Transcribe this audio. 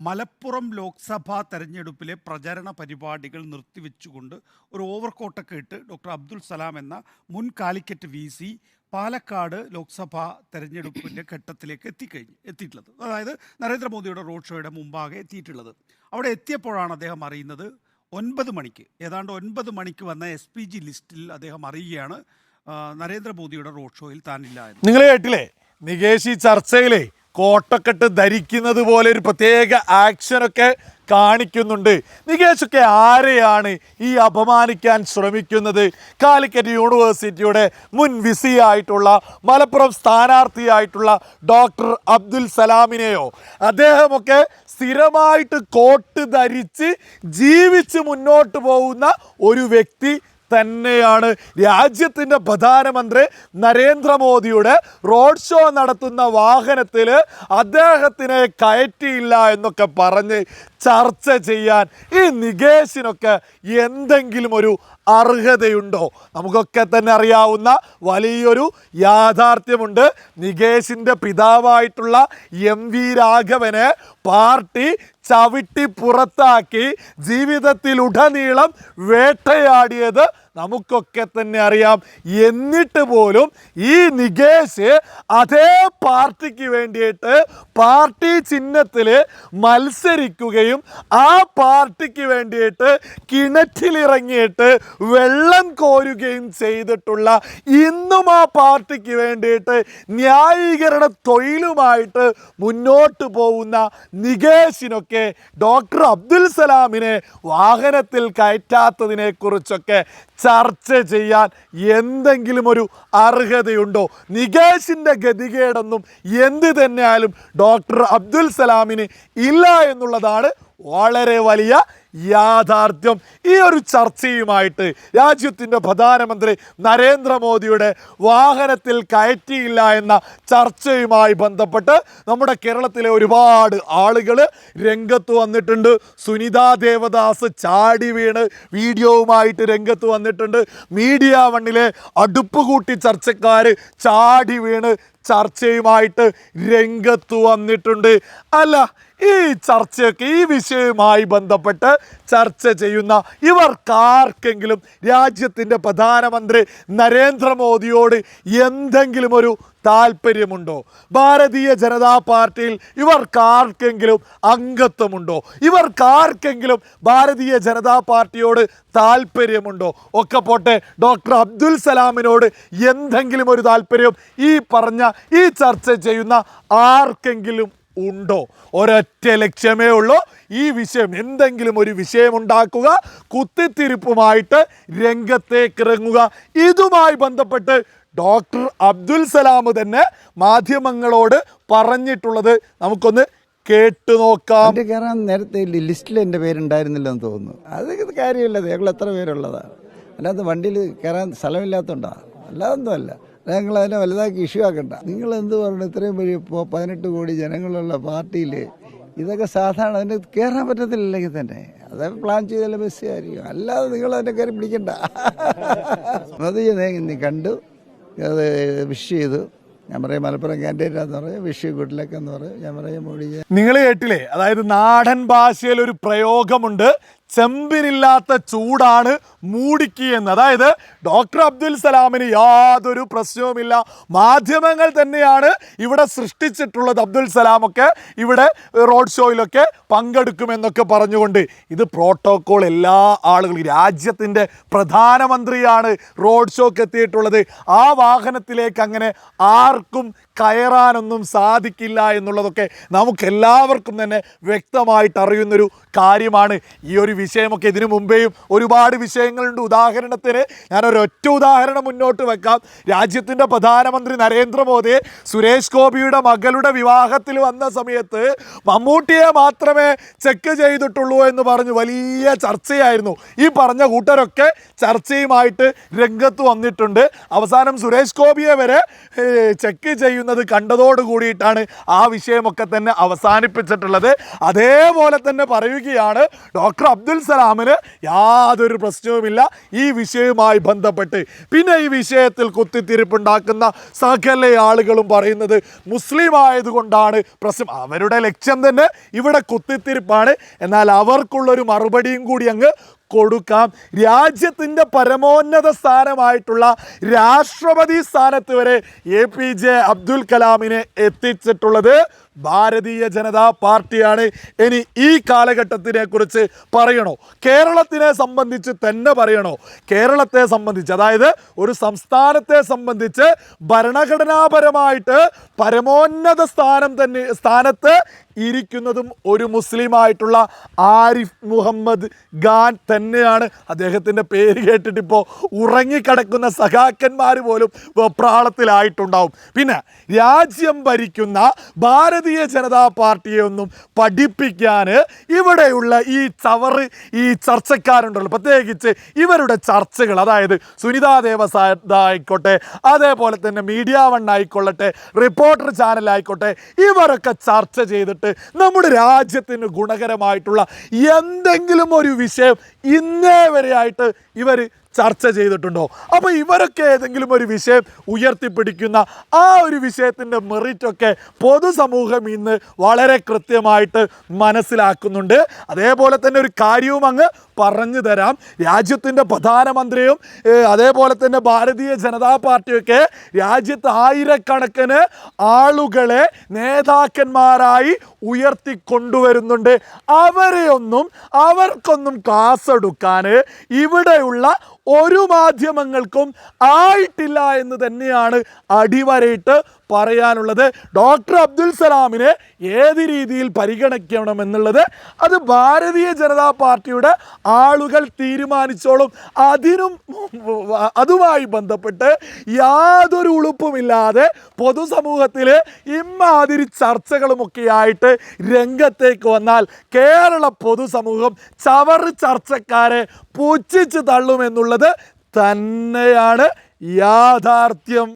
മലപ്പുറം ലോക്സഭാ തെരഞ്ഞെടുപ്പിലെ പ്രചരണ പരിപാടികൾ നിർത്തിവെച്ചുകൊണ്ട് ഒരു ഓവർകോട്ടൊക്കെ ഇട്ട് ഡോക്ടർ അബ്ദുൽ സലാം എന്ന മുൻ Calicut V C Palakkad Lok Sabha തെരഞ്ഞെടുപ്പിന്റെ ഘട്ടത്തിലേക്ക് എത്തിക്കഴിഞ്ഞു എത്തിയിട്ടുള്ളത്. അതായത് നരേന്ദ്രമോദിയുടെ റോഡ് ഷോയുടെ മുമ്പാകെ എത്തിയിട്ടുള്ളത്. അവിടെ എത്തിയപ്പോഴാണ് അദ്ദേഹം അറിയുന്നത് ഒൻപത് മണിക്ക് ഏതാണ്ട് ഒൻപത് മണിക്ക് വന്ന എസ് പി ജി ലിസ്റ്റിൽ അദ്ദേഹം അറിയുകയാണ് നരേന്ദ്രമോദിയുടെ റോഡ് ഷോയിൽ താനില്ല നിങ്ങൾ കേട്ടില്ലേ? നികേഷ് ചർച്ചയിലെ കോട്ടക്കെട്ട് ധരിക്കുന്നത് പോലെ ഒരു പ്രത്യേക ആക്ഷനൊക്കെ കാണിക്കുന്നുണ്ട്. നികേഷൊക്കെ ആരെയാണ് ഈ അപമാനിക്കാൻ ശ്രമിക്കുന്നത്? കാലിക്കറ്റ് യൂണിവേഴ്സിറ്റിയുടെ മുൻ വിസി ആയിട്ടുള്ള മലപ്പുറം സ്ഥാനാർത്ഥിയായിട്ടുള്ള ഡോക്ടർ അബ്ദുൽ സലാമിനെയോ? അദ്ദേഹമൊക്കെ സ്ഥിരമായിട്ട് കോട്ട് ധരിച്ച് ജീവിച്ച് മുന്നോട്ട് പോകുന്ന ഒരു വ്യക്തി തന്നെയാണ് രാജ്യത്തിന്റെ പ്രധാനമന്ത്രി നരേന്ദ്രമോദിയുടെ റോഡ് ഷോ നടത്തുന്ന വാഹനത്തിൽ അദ്ദേഹത്തിനെ കയറ്റിയില്ല എന്നൊക്കെ പറഞ്ഞ് ചർച്ച ചെയ്യാൻ ഈ നികേഷിനൊക്കെ എന്തെങ്കിലും ഒരു അർഹതയുണ്ടോ? നമുക്കൊക്കെ തന്നെ അറിയാവുന്ന വലിയൊരു യാഥാർത്ഥ്യമുണ്ട്. നികേഷിന്റെ പിതാവായിട്ടുള്ള എം വി രാഘവനെ പാർട്ടി ചവിട്ടി പുറത്താക്കി ജീവിതത്തിലുടനീളം വേട്ടയാടിയത് നമുക്കൊക്കെ തന്നെ അറിയാം. എന്നിട്ട് പോലും ഈ നികേഷ് അതേ പാർട്ടിക്ക് വേണ്ടിയിട്ട് പാർട്ടി ചിഹ്നത്തിൽ മത്സരിക്കുകയും ആ പാർട്ടിക്ക് വേണ്ടിയിട്ട് കിണറ്റിലിറങ്ങിയിട്ട് വെള്ളം കോരുകയും ചെയ്തിട്ടുള്ള ഇന്നും ആ പാർട്ടിക്ക് വേണ്ടിയിട്ട് ന്യായീകരണ തൊഴിലുമായിട്ട് മുന്നോട്ട് പോകുന്ന നികേഷിനൊക്കെ ഡോക്ടർ അബ്ദുൽ സലാമിനെ വാഹനത്തിൽ കയറ്റാത്തതിനെ കുറിച്ചൊക്കെ ചർച്ച ചെയ്യാൻ എന്തെങ്കിലും ഒരു അർഹതയുണ്ടോ? നികേഷിന്റെ ഗതികേടൊന്നും എന്ത് തന്നെയായാലും ഡോക്ടർ അബ്ദുൽ സലാമിന് ഇല്ല എന്നുള്ളതാണ് വളരെ വലിയ യാഥാർത്ഥ്യം. ഈ ഒരു ചർച്ചയുമായിട്ട് രാജ്യത്തിന്റെ പ്രധാനമന്ത്രി നരേന്ദ്രമോദിയുടെ വാഹനത്തിൽ കയറ്റിയില്ല എന്ന ചർച്ചയുമായി ബന്ധപ്പെട്ട് നമ്മുടെ കേരളത്തിലെ ഒരുപാട് ആളുകൾ രംഗത്ത് വന്നിട്ടുണ്ട്. സുനിതാ ദേവദാസ് ചാടി വീണ് വീഡിയോവുമായിട്ട് രംഗത്ത് വന്നിട്ടുണ്ട്. മീഡിയ വണ്ണിലെ അടുപ്പ് കൂട്ടി ചർച്ചക്കാർ ചാടി വീണ് ചർച്ചയുമായിട്ട് രംഗത്ത് വന്നിട്ടുണ്ട്. അല്ല ഈ ചർച്ചയൊക്കെ ഈ വിഷയവുമായി ബന്ധപ്പെട്ട് ചർച്ച ചെയ്യുന്ന ഇവർക്കാർക്കെങ്കിലും രാജ്യത്തിന്റെ പ്രധാനമന്ത്രി നരേന്ദ്രമോദിയോട് എന്തെങ്കിലും ഒരു താല്പര്യമുണ്ടോ? ഭാരതീയ ജനതാ പാർട്ടിയിൽ ഇവർക്കാർക്കെങ്കിലും അംഗത്വമുണ്ടോ? ഇവർക്കാർക്കെങ്കിലും ഭാരതീയ ജനതാ പാർട്ടിയോട് താല്പര്യമുണ്ടോ? ഒക്കെ പോട്ടെ ഡോക്ടർ അബ്ദുൽ സലാമിനോട് എന്തെങ്കിലും ഒരു താല്പര്യം ഈ പറഞ്ഞ ഈ ചർച്ച ചെയ്യുന്ന ആർക്കെങ്കിലും ഉണ്ടോ? ഒരൊറ്റ ലക്ഷ്യമേ ഉള്ളൂ. ഈ വിഷയം എന്തെങ്കിലും ഒരു വിഷയമുണ്ടാക്കുക കുത്തിത്തിരിപ്പുമായിട്ട് രംഗത്തേക്ക് ഇറങ്ങുക. ഇതുമായി ബന്ധപ്പെട്ട് ഡോക്ടർ അബ്ദുൽ സലാം തന്നെ മാധ്യമങ്ങളോട് പറഞ്ഞിട്ടുള്ളത് നമുക്കൊന്ന് കേട്ടു നോക്കാം. കയറാൻ നേരത്തെ ലിസ്റ്റിൽ എന്റെ പേരുണ്ടായിരുന്നില്ലെന്ന് തോന്നുന്നു. അത് കാര്യമില്ല ഞങ്ങൾ എത്ര പേരുള്ളതാണ് അല്ലാതെ വണ്ടിയിൽ കയറാൻ സ്ഥലമില്ലാത്തതുകൊണ്ടാണ് അല്ലാതൊന്നുമല്ല ഞങ്ങൾ അതിനെ വലുതാക്കി ഇഷ്യൂ ആക്കണ്ട. നിങ്ങൾ എന്ത് പറഞ്ഞു? ഇത്രയും വലിയ ഇപ്പോൾ പതിനെട്ട് കോടി ജനങ്ങളുള്ള പാർട്ടിയിൽ ഇതൊക്കെ സാധാരണ അതിന് കയറാൻ പറ്റത്തില്ലെങ്കിൽ തന്നെ. അത് പ്ലാൻ ചെയ്താൽ ബസ് ആയിരിക്കും. അല്ലാതെ നിങ്ങൾ അതിനെ കയറി പിടിക്കണ്ട. അത് നീ കണ്ടു. അത് വിഷ് ചെയ്തു. ഞാൻ പറയും മലപ്പുറം ക്യാൻഡിഡേറ്റാന്ന് പറയും. വിഷ് ഗുഡ് ലക്ക് എന്ന് പറയും. ഞാൻ പറയും മോഡി നിങ്ങൾ കേട്ടില്ലേ അതായത് നാടൻ ഭാഷയിൽ ഒരു പ്രയോഗമുണ്ട്. ചെമ്പിനില്ലാത്ത ചൂടാണ് മൂടിക്ക് എന്ന് അതായത് ഡോക്ടർ അബ്ദുൽ സലാമിന് യാതൊരു പ്രശ്നവുമില്ല. മാധ്യമങ്ങൾ തന്നെയാണ് ഇവിടെ സൃഷ്ടിച്ചിട്ടുള്ളത് അബ്ദുൽ സലാമൊക്കെ. ഇവിടെ റോഡ് ഷോയിലൊക്കെ പങ്കെടുക്കുമെന്നൊക്കെ പറഞ്ഞുകൊണ്ട് ഇത് പ്രോട്ടോക്കോൾ എല്ലാ ആളുകളും രാജ്യത്തിന്റെ പ്രധാനമന്ത്രിയാണ് റോഡ് ഷോക്ക് എത്തിയിട്ടുള്ളത്. ആ വാഹനത്തിലേക്ക് അങ്ങനെ ആർക്കും കയറാനൊന്നും സാധിക്കില്ല എന്നുള്ളതൊക്കെ നമുക്കെല്ലാവർക്കും തന്നെ വ്യക്തമായിട്ട് അറിയുന്നൊരു കാര്യമാണ് ഈ ഒരു വിഷയമൊക്കെ. ഇതിനു മുമ്പേയും ഒരുപാട് വിഷയങ്ങളുണ്ട്. ഉദാഹരണത്തിന് ഞാനൊരൊറ്റ ഉദാഹരണം മുന്നോട്ട് വെക്കാം. രാജ്യത്തിന്റെ പ്രധാനമന്ത്രി നരേന്ദ്രമോദി സുരേഷ് ഗോപിയുടെ മകളുടെ വിവാഹത്തിൽ വന്ന സമയത്ത് മമ്മൂട്ടിയെ മാത്രമേ ചെക്ക് ചെയ്തിട്ടുള്ളൂ എന്ന് പറഞ്ഞ്. വലിയ ചർച്ചയായിരുന്നു. ഈ പറഞ്ഞ കൂട്ടരൊക്കെ ചർച്ചയുമായിട്ട് രംഗത്ത് വന്നിട്ടുണ്ട്. അവസാനം സുരേഷ് ഗോപിയെ വരെ ചെക്ക് ചെയ്യുന്ന. എന്നത് കണ്ടതോട് കൂടിയിട്ടാണ് ആ വിഷയമൊക്കെ തന്നെ അവസാനിപ്പിച്ചിട്ടുള്ളത്. അതേപോലെ തന്നെ പറയുകയാണ് ഡോക്ടർ അബ്ദുൽ സലാമിന് യാതൊരു പ്രശ്നവുമില്ല. ഈ വിഷയവുമായി ബന്ധപ്പെട്ട്. പിന്നെ ഈ വിഷയത്തിൽ കുത്തിത്തിരിപ്പുണ്ടാക്കുന്ന സകല ആളുകളും പറയുന്നത് മുസ്ലിം ആയതുകൊണ്ടാണ് പ്രശ്നം. അവരുടെ ലക്ഷ്യം തന്നെ ഇവിടെ കുത്തിത്തിരിപ്പാണ്. എന്നാൽ അവർക്കുള്ളൊരു മറുപടിയും കൂടി അങ്ങ് കൊടുക്കാം. രാജ്യത്തിന്റെ പരമോന്നത സ്ഥാനമായിട്ടുള്ള രാഷ്ട്രപതി സ്ഥാനത്ത് വരെ എ പി ജെ അബ്ദുൽ കലാമിനെ എത്തിച്ചിട്ടുള്ളത് ഭാരതീയ ജനതാ പാർട്ടിയാണ്. ഇനി ഈ കാലഘട്ടത്തിനെ കുറിച്ച് പറയണോ? കേരളത്തിനെ സംബന്ധിച്ച് തന്നെ പറയണോ? കേരളത്തെ സംബന്ധിച്ച് അതായത് ഒരു സംസ്ഥാനത്തെ സംബന്ധിച്ച് ഭരണഘടനാപരമായിട്ട് പരമോന്നത സ്ഥാനം തന്നെ സ്ഥാനത്ത് ഇരിക്കുന്നതും ഒരു മുസ്ലിമായിട്ടുള്ള ആരിഫ് മുഹമ്മദ് ഖാൻ തന്നെയാണ്. അദ്ദേഹത്തിന്റെ പേര് കേട്ടിട്ട് ഇപ്പോൾ ഉറങ്ങിക്കിടക്കുന്ന സഖാക്കന്മാർ പോലും വെപ്രാളത്തിലായിട്ടുണ്ടാവും. പിന്നെ രാജ്യം ഭരിക്കുന്ന ഭാരതീയ ജനതാ പാർട്ടിയെ ഒന്നും പഠിപ്പിക്കാൻ ഇവിടെയുള്ള ഈ ചവറ് ഈ ചർച്ചക്കാരുണ്ടല്ലോ പ്രത്യേകിച്ച് ഇവരുടെ ചർച്ചകൾ. അതായത് സുനിതാ ദേവസായ ആയിക്കോട്ടെ അതേപോലെ തന്നെ മീഡിയ വൺ ആയിക്കൊള്ളട്ടെ റിപ്പോർട്ടർ ചാനൽ ആയിക്കോട്ടെ ഇവരൊക്കെ ചർച്ച ചെയ്തിട്ട് നമ്മുടെ രാജ്യത്തിന് ഗുണകരമായിട്ടുള്ള എന്തെങ്കിലും ഒരു വിഷയം ഇന്നേ വരെയായിട്ട് ഇവർ ചർച്ച ചെയ്തിട്ടുണ്ടോ? അപ്പോൾ ഇവരൊക്കെ ഏതെങ്കിലും ഒരു വിഷയം ഉയർത്തിപ്പിടിക്കുന്ന ആ ഒരു വിഷയത്തിന്റെ മെറിറ്റൊക്കെ പൊതുസമൂഹം ഇന്ന് വളരെ കൃത്യമായിട്ട് മനസ്സിലാക്കുന്നുണ്ട്. അതേപോലെ തന്നെ ഒരു കാര്യവും അങ്ങ് പറഞ്ഞു തരാം. രാജ്യത്തിന്റെ പ്രധാനമന്ത്രിയും അതേപോലെ തന്നെ ഭാരതീയ ജനതാ പാർട്ടിയൊക്കെ രാജ്യത്ത് ആയിരക്കണക്കിന് ആളുകളെ നേതാക്കന്മാരായി ഉയർത്തിക്കൊണ്ടുവരുന്നുണ്ട്. അവരെയൊന്നും അവർക്കൊന്നും ക്ലാസ് എടുക്കാൻ ഇവിടെയുള്ള ഒരു മാധ്യമങ്ങൾക്കും ആയിട്ടില്ല എന്ന് തന്നെയാണ് അടിവരയിട്ട് പറയാനുള്ളത് ഡോക്ടർ അബ്ദുൽ സലാമിനെ ഏത് രീതിയിൽ പരിഗണിക്കണം എന്നുള്ളത് അത് ഭാരതീയ ജനതാ പാർട്ടിയുടെ ആളുകൾ തീരുമാനിച്ചോളും. അതിനും അതുമായി ബന്ധപ്പെട്ട് യാതൊരു ഉളുപ്പുമില്ലാതെ പൊതുസമൂഹത്തിൽ ഇമ്മാതിരി ചർച്ചകളുമൊക്കെയായിട്ട് രംഗത്തേക്ക് വന്നാൽ കേരള പൊതുസമൂഹം ചവറ് ചർച്ചക്കാരെ പുച്ഛിച്ച് തള്ളുമെന്നുള്ളത് തന്നെയാണ് യാഥാർത്ഥ്യം.